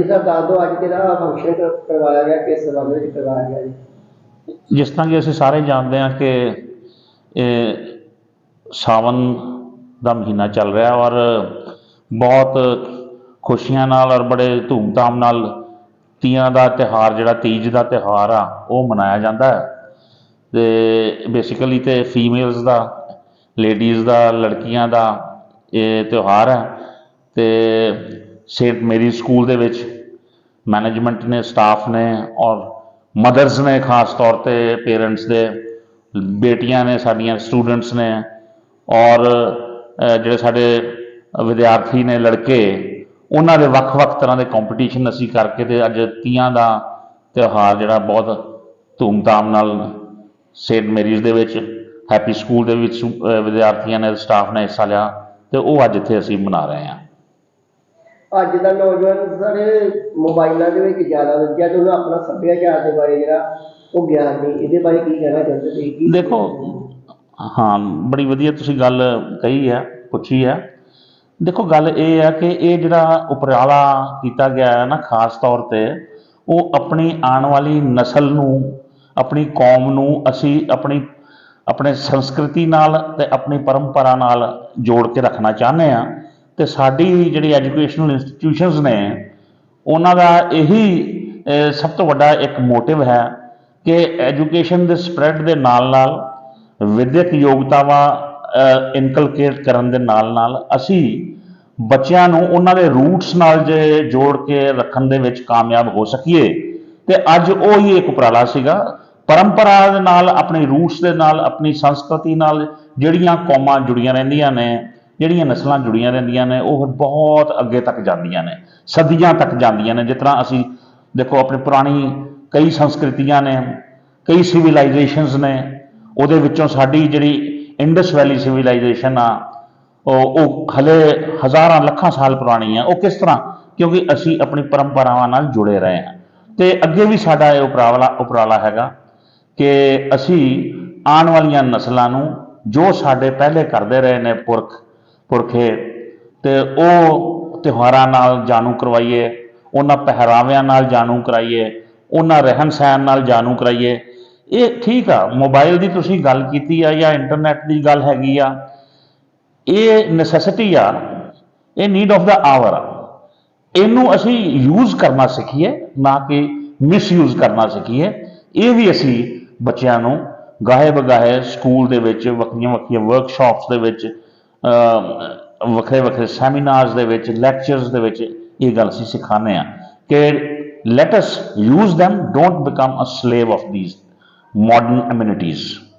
ਹਾਂਜੀ ਸਰ ਦੱਸ ਦਿਓ ਅੱਜ ਕਿਹੜਾ ਫੰਕਸ਼ਨ ਕਰਵਾਇਆ ਗਿਆ, ਕਿਸ ਸੰਬੰਧ ਵਿੱਚ ਕਰਵਾਇਆ ਗਿਆ ਜੀ? ਜਿਸ ਤਰ੍ਹਾਂ ਕਿ ਅਸੀਂ ਸਾਰੇ ਜਾਣਦੇ ਹਾਂ ਕਿ ਇਹ ਸਾਵਨ ਦਾ ਮਹੀਨਾ ਚੱਲ ਰਿਹਾ ਔਰ ਬਹੁਤ ਖੁਸ਼ੀਆਂ ਨਾਲ ਔਰ ਬੜੇ ਧੂਮਧਾਮ ਨਾਲ ਤੀਆਂ ਦਾ ਤਿਹਾਰ ਜਿਹੜਾ ਤੀਜ ਦਾ ਤਿਹਾਰ ਆ, ਉਹ ਮਨਾਇਆ ਜਾਂਦਾ ਹੈ। ਤੇ ਬੇਸਿਕਲੀ ਤੇ ਫੀਮੇਲਸ ਦਾ ਲੇਡੀਜ਼ ਦਾ, ਲੜਕੀਆਂ ਦਾ ਇਹ ਤਿਉਹਾਰ ਹੈ। ਤੇ ਸੇਂਟ ਮੈਰੀ ਸਕੂਲ ਦੇ ਵਿੱਚ ਮੈਨੇਜਮੈਂਟ ਨੇ, ਸਟਾਫ ਨੇ ਔਰ ਮਦਰਸ ਨੇ ਖਾਸ ਤੌਰ ਤੇ ਪੇਰੈਂਟਸ ਦੇ, ਬੇਟੀਆਂ ਨੇ, ਸਾਡੀਆਂ ਸਟੂਡੈਂਟਸ ਨੇ ਔਰ ਜਿਹੜੇ ਸਾਡੇ ਵਿਦਿਆਰਥੀ ਨੇ, ਲੜਕੇ, ਉਹਨਾਂ ਦੇ ਵੱਖ-ਵੱਖ ਤਰ੍ਹਾਂ ਦੇ ਕੰਪੀਟੀਸ਼ਨ ਅਸੀਂ ਕਰਕੇ ਤੇ ਅੱਜ ਤੀਆਂ ਦਾ ਤਿਉਹਾਰ ਜਿਹੜਾ ਬਹੁਤ ਧੂਮਧਾਮ ਨਾਲ ਸੇਂਟ ਮੇਰੀਜ਼ ਦੇ ਵਿੱਚ, ਹੈਪੀ ਸਕੂਲ ਦੇ ਵਿੱਚ ਵਿਦਿਆਰਥੀਆਂ ਨੇ, ਸਟਾਫ ਨੇ ਹਿੱਸਾ ਲਿਆ ਤੇ ਉਹ ਅੱਜ ਇੱਥੇ ਅਸੀਂ ਮਨਾ ਰਹੇ ਹਾਂ। ਅੱਜ ਦਾ ਨੌਜਵਾਨ ਸਾਰੇ ਮੋਬਾਈਲਾਂ ਦੇ ਵਿੱਚ ਜ਼ਿਆਦਾ ਰੁੱਝਿਆ ਤੇ ਉਹਨੂੰ ਆਪਣਾ ਸੱਭਿਆਚਾਰ ਦੇ ਬਾਰੇ ਜਿਹੜਾ ਉਹ ਗਿਆਨ ਨਹੀਂ। ਇਹਦੇ ਬਾਰੇ ਕੀ ਕਹਿਣਾ ਚਾਹੁੰਦੇ ਤੁਸੀਂ? ਕੀ ਦੇਖੋ, ਹਾਂ, ਬੜੀ ਵਧੀਆ ਤੁਸੀਂ ਗੱਲ ਕਹੀ ਹੈ ਪੁੱਛੀ ਹੈ ਦੇਖੋ, ਗੱਲ ਇਹ ਹੈ ਕਿ ਇਹ ਜਿਹੜਾ ਉਪਰਾਲਾ ਕੀਤਾ ਗਿਆ ਹੈ ਨਾ, ਖਾਸ ਤੌਰ ਤੇ, ਉਹ ਆਪਣੀ ਆਉਣ ਵਾਲੀ ਨਸਲ ਨੂੰ, ਆਪਣੀ ਕੌਮ ਨੂੰ ਅਸੀਂ ਆਪਣੀ, ਆਪਣੇ ਸੰਸਕ੍ਰਿਤੀ ਨਾਲ ਤੇ ਆਪਣੀ ਪਰੰਪਰਾ ਨਾਲ ਜੋੜ ਕੇ ਰੱਖਣਾ ਚਾਹੁੰਦੇ ਆ ਤੇ ਸਾਡੀ ਜਿਹੜੀ ਐਜੂਕੇਸ਼ਨਲ ਇੰਸਟੀਟਿਊਸ਼ਨਸ ਨੇ, ਉਹਨਾਂ ਦਾ ਇਹੀ ਸਭ ਤੋਂ ਵੱਡਾ ਇੱਕ ਮੋਟਿਵ ਹੈ ਕਿ ਐਜੂਕੇਸ਼ਨ ਦੇ ਸਪਰੈਡ ਦੇ ਨਾਲ ਨਾਲ ਵਿਦਿਅਕ ਯੋਗਤਾਵਾਂ ਇਨਕਲਕੇਟ ਕਰਨ ਦੇ ਨਾਲ ਨਾਲ ਅਸੀਂ ਬੱਚਿਆਂ ਨੂੰ ਉਹਨਾਂ ਦੇ ਰੂਟਸ ਨਾਲ ਜੇ ਜੋੜ ਕੇ ਰੱਖਣ ਦੇ ਵਿੱਚ ਕਾਮਯਾਬ ਹੋ ਸਕੀਏ। ਤੇ ਅੱਜ ਉਹ ਹੀ ਇੱਕ ਉਪਰਾਲਾ ਸੀਗਾ। ਪਰੰਪਰਾ ਦੇ ਨਾਲ, ਆਪਣੇ ਰੂਟਸ ਦੇ ਨਾਲ, ਆਪਣੀ ਸੰਸਕ੍ਰਿਤੀ ਨਾਲ ਜਿਹੜੀਆਂ ਕੌਮਾਂ ਜੁੜੀਆਂ ਰਹਿੰਦੀਆਂ ਨੇ ਜਿਹੜੀਆਂ ਨਸਲਾਂ ਜੁੜੀਆਂ ਰਹਿੰਦੀਆਂ ਨੇ, ਉਹ ਬਹੁਤ ਅੱਗੇ ਤੱਕ ਜਾਂਦੀਆਂ ਨੇ। ਸਦੀਆਂ ਤੱਕ ਜਾਂਦੀਆਂ ਨੇ, ਜਿਸ ਤਰ੍ਹਾਂ ਅਸੀਂ ਦੇਖੋ ਆਪਣੀ ਪੁਰਾਣੀ ਕਈ ਸੰਸਕ੍ਰਿਤੀਆਂ ਨੇ, ਕਈ ਸਿਵਲਾਈਜੇਸ਼ਨਸ ਨੇ, ਉਹਦੇ ਵਿੱਚੋਂ ਸਾਡੀ ਜਿਹੜੀ ਇੰਡਸ ਵੈਲੀ ਸਿਵਲਾਈਜੇਸ਼ਨ ਆ, ਉਹ ਉਹ ਹਲੇ ਹਜ਼ਾਰਾਂ ਲੱਖਾਂ ਸਾਲ ਪੁਰਾਣੀ ਆ। ਉਹ ਕਿਸ ਤਰ੍ਹਾਂ? ਕਿਉਂਕਿ ਅਸੀਂ ਆਪਣੀ ਪਰੰਪਰਾਵਾਂ ਨਾਲ ਜੁੜੇ ਰਹੇ ਹਾਂ ਤੇ ਅੱਗੇ ਵੀ ਸਾਡਾ ਇਹ ਉਪਰਾਲਾ ਉਪਰਾਲਾ ਹੈਗਾ ਕਿ ਅਸੀਂ ਆਉਣ ਵਾਲੀਆਂ ਨਸਲਾਂ ਨੂੰ ਜੋ ਸਾਡੇ ਪਹਿਲੇ ਕਰਦੇ ਰਹੇ ਨੇ ਪੁਰਖ ਪੁਰਖੇ ਅਤੇ ਉਹ ਤਿਉਹਾਰਾਂ ਨਾਲ ਜਾਣੂ ਕਰਵਾਈਏ, ਉਹਨਾਂ ਪਹਿਰਾਵਿਆਂ ਨਾਲ ਜਾਣੂ ਕਰਾਈਏ, ਉਹਨਾਂ ਰਹਿਣ ਸਹਿਣ ਨਾਲ ਜਾਣੂ ਕਰਾਈਏ। ਇਹ ਠੀਕ ਆ, ਮੋਬਾਈਲ ਦੀ ਤੁਸੀਂ ਗੱਲ ਕੀਤੀ ਆ ਜਾਂ ਇੰਟਰਨੈਟ ਦੀ ਗੱਲ ਹੈਗੀ ਆ, ਇਹ ਨੈਸੈਸਿਟੀ ਆ, ਇਹ ਨੀਡ ਆਫ ਦਾ ਆਵਰ ਆ। ਇਹਨੂੰ ਅਸੀਂ ਯੂਜ਼ ਕਰਨਾ ਸਿੱਖੀਏ, ਨਾ ਕਿ ਮਿਸਯੂਜ਼ ਕਰਨਾ ਸਿੱਖੀਏ। ਇਹ ਵੀ ਅਸੀਂ ਬੱਚਿਆਂ ਨੂੰ ਗਾਹੇ ਬਗਾਹੇ ਸਕੂਲ ਦੇ ਵਿੱਚ ਵੱਖਰੀਆਂ ਵੱਖਰੀਆਂ ਵਰਕਸ਼ਾਪਸ ਦੇ ਵਿੱਚ ਵੱਖਰੇ ਵੱਖਰੇ ਸੈਮੀਨਾਰਸ ਦੇ ਵਿੱਚ ਲੈਕਚਰਸ ਦੇ ਵਿੱਚ ਇਹ ਗੱਲ ਅਸੀਂ ਸਿਖਾਉਂਦੇ ਆ ਕਿ let us use them don't become a slave of these modern amenities.